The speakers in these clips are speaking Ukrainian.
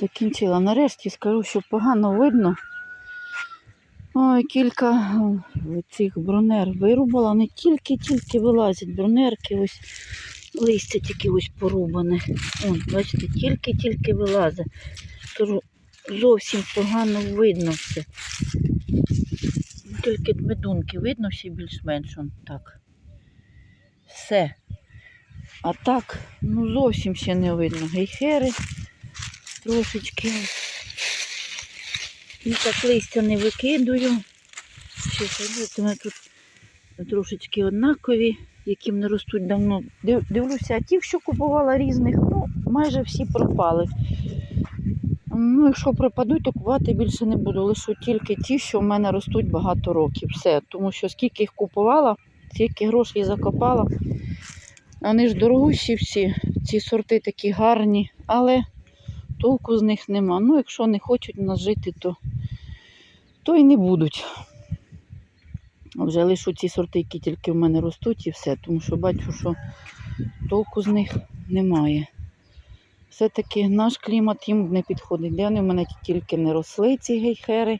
Закінчила. Нарешті скажу, що погано видно. Ой, кілька цих бронер вирубала. Не тільки-тільки вилазять бронерки, ось листя тільки ось порубане. О, бачите, тільки-тільки вилазить. Кажу, зовсім погано видно все. Тільки медунки видно всі більш-менш так. Все. А так, ну зовсім ще не видно. Гейхери трошечки. І так листя не викидую. Ще тут трошечки однакові, які не ростуть давно. Дивлюся, а ті, що купувала різних, ну, майже всі пропали. Ну, якщо пропадуть, то купувати більше не буду. Лишу тільки ті, що в мене ростуть багато років. Все. Тому що скільки їх купувала, стільки грошей закопала. Вони ж дорогущі всі, ці сорти такі гарні, але толку з них нема. Ну, якщо не хочуть нас жити, то, то і не будуть. Вже лишу ці сорти, які тільки в мене ростуть, і все, тому що бачу, що толку з них немає. Все-таки наш клімат їм не підходить. Де вони в мене тільки не росли, ці гейхери.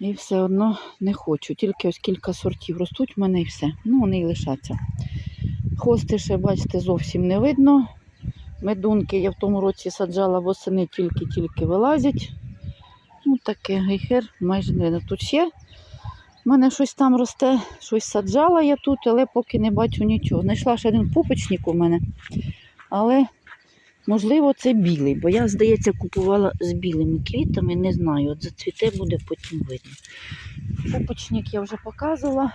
І все одно не хочу. Тільки ось кілька сортів ростуть в мене і все. Ну, вони і лишаться. Хости ще, бачите, зовсім не видно. Медунки я в тому році саджала восени, тільки-тільки вилазять. Ну, таке гейхер майже не видно. Тут ще в мене щось там росте, щось саджала я тут, але поки не бачу нічого. Знайшла ще один пупочник у мене, але можливо це білий, бо я, здається, купувала з білими квітами, не знаю, от зацвіте буде потім видно. Пупочник я вже показувала.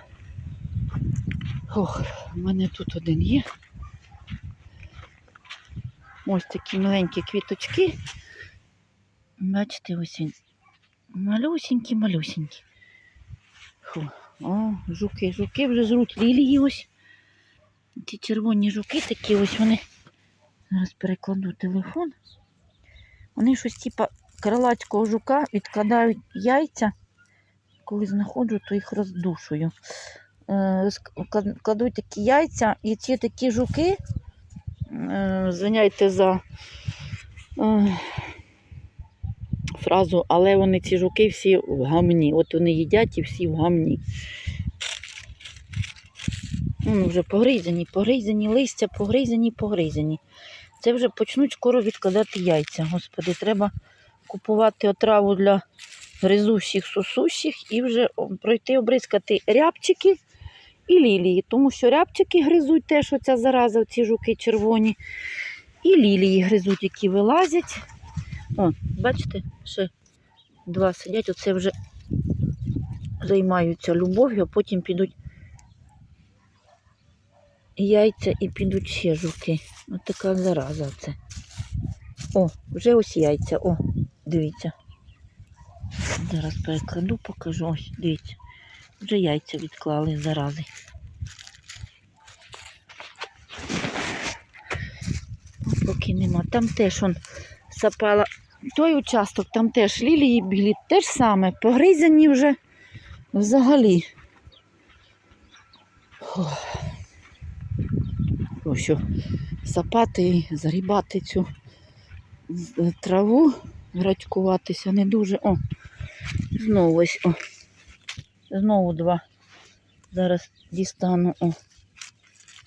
Ох, у мене тут один є. Ось такі маленькі квіточки. Бачите, ось він. Малюсенькі, малюсенькі. Фу. О, жуки, жуки вже жруть лілії ось. Ці червоні жуки такі ось вони. Зараз перекладу телефон. Вони щось типа крилацького жука відкладають яйця. Коли знаходжу, то їх роздушую. Е, Кладуть такі яйця, і ці такі жуки, е, звиняйте за е, фразу, але вони ці жуки всі в гамні. От вони їдять і всі в гамні. Ну, вже погризані, погризані, листя, погризані, погризані. Це вже почнуть скоро відкладати яйця. Господи, треба купувати отраву для гризущих, сусущих і вже пройти обризкати рябчики і лілії. Тому що рябчики гризуть теж оця зараза, ці жуки червоні. І лілії гризуть, які вилазять. О, бачите, ще два сидять, оце вже займаються любов'ю, а потім підуть яйця і підуть ще жуки. Ось така зараза це. О, вже ось яйця. О, дивіться. Зараз перекладу, покажу. Ось, дивіться. Вже яйця відклали зарази. Поки нема. Там теж он сапала той участок, там теж лілії білі, те ж саме, погризані вже взагалі. Ох. Тому що сапати і загрібати цю траву, грачкуватися не дуже. О, знову ось, о. Знову два. Зараз дістану о,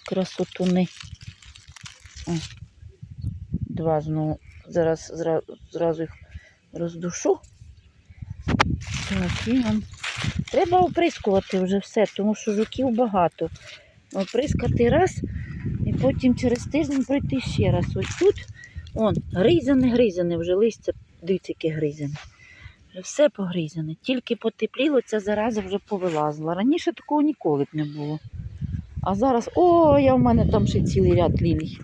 красотуни. О, два знову. Зараз зразу, зразу їх роздушу. Так, і он. Треба оприскувати вже все, тому що жуків багато. Оприскати раз і потім через тиждень пройти ще раз. Ось тут он, гризане, гризане, вже листя, дивіться, яке. Все погризане. Тільки потепліло, ця зараза вже повилазила. Раніше такого ніколи б не було. А зараз, о, я в мене там ще цілий ряд лілій.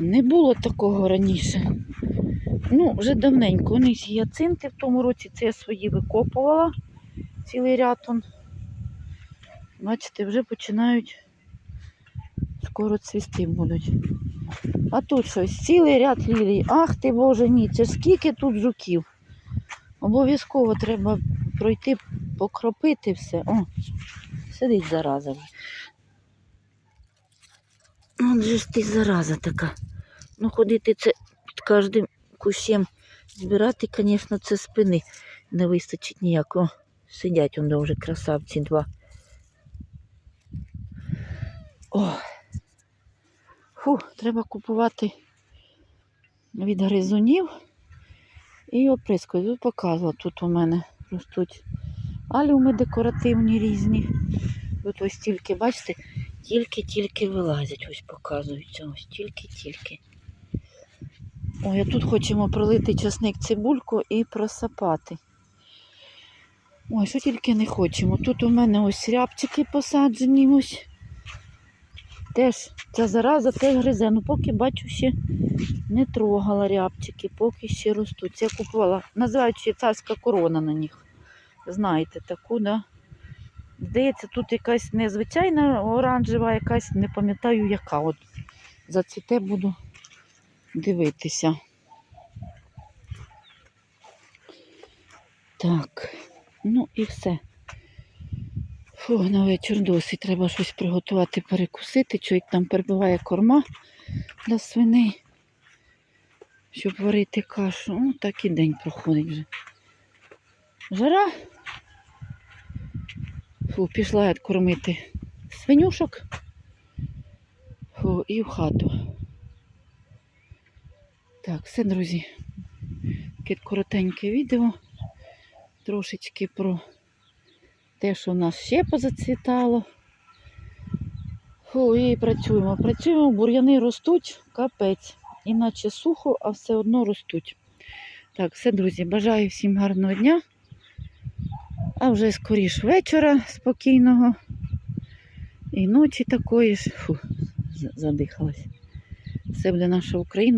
Не було такого раніше. Ну, вже давненько. Вони гіацинти в тому році це я свої викопувала. Цілий ряд. Он. Бачите, вже починають скоро цвісти будуть. А тут щось, цілий ряд лілій. Ах ти боже мій, це скільки тут жуків. Обов'язково треба пройти, покропити все. О, сидить зараза вже. От же ж ти зараза така. Ну, ходити це під кожним кущем збирати, звісно, це спини не вистачить ніякого. Сидять он вже красавці два. О. Фу, треба купувати від гризунів і оприскувати. Тут показувала, тут у мене ростуть алюми декоративні різні. Тут ось тільки, бачите, тільки-тільки вилазять, ось показуються, ось тільки-тільки. Ой, а тут хочемо пролити часник цибульку і просапати. Ой, що тільки не хочемо. Тут у мене ось рябчики посаджені ось. Теж ця зараза теж гризе. Ну поки бачу ще не трогала рябчики, поки ще ростуть. Я купувала. Називають швейцарська корона на них. Знаєте, таку, да? Здається, тут якась незвичайна оранжева, якась, не пам'ятаю яка. От зацвіте буду дивитися. Так, ну і все. Фу, на вечір досить. Треба щось приготувати, перекусити. Чоловік там перебиває корма для свиней, щоб варити кашу. Ну, так і день проходить вже. Жара. Фу, пішла я кормити свинюшок. Фу, і в хату. Так, все, друзі. Таке коротеньке відео. Трошечки про те, що в нас ще позацвітало. Фу, і працюємо. Працюємо, бур'яни ростуть, капець. Іначе сухо, а все одно ростуть. Так, все, друзі, бажаю всім гарного дня. А вже скоріш вечора спокійного. І ночі такої ж. Фу, задихалась. Все буде наша Україна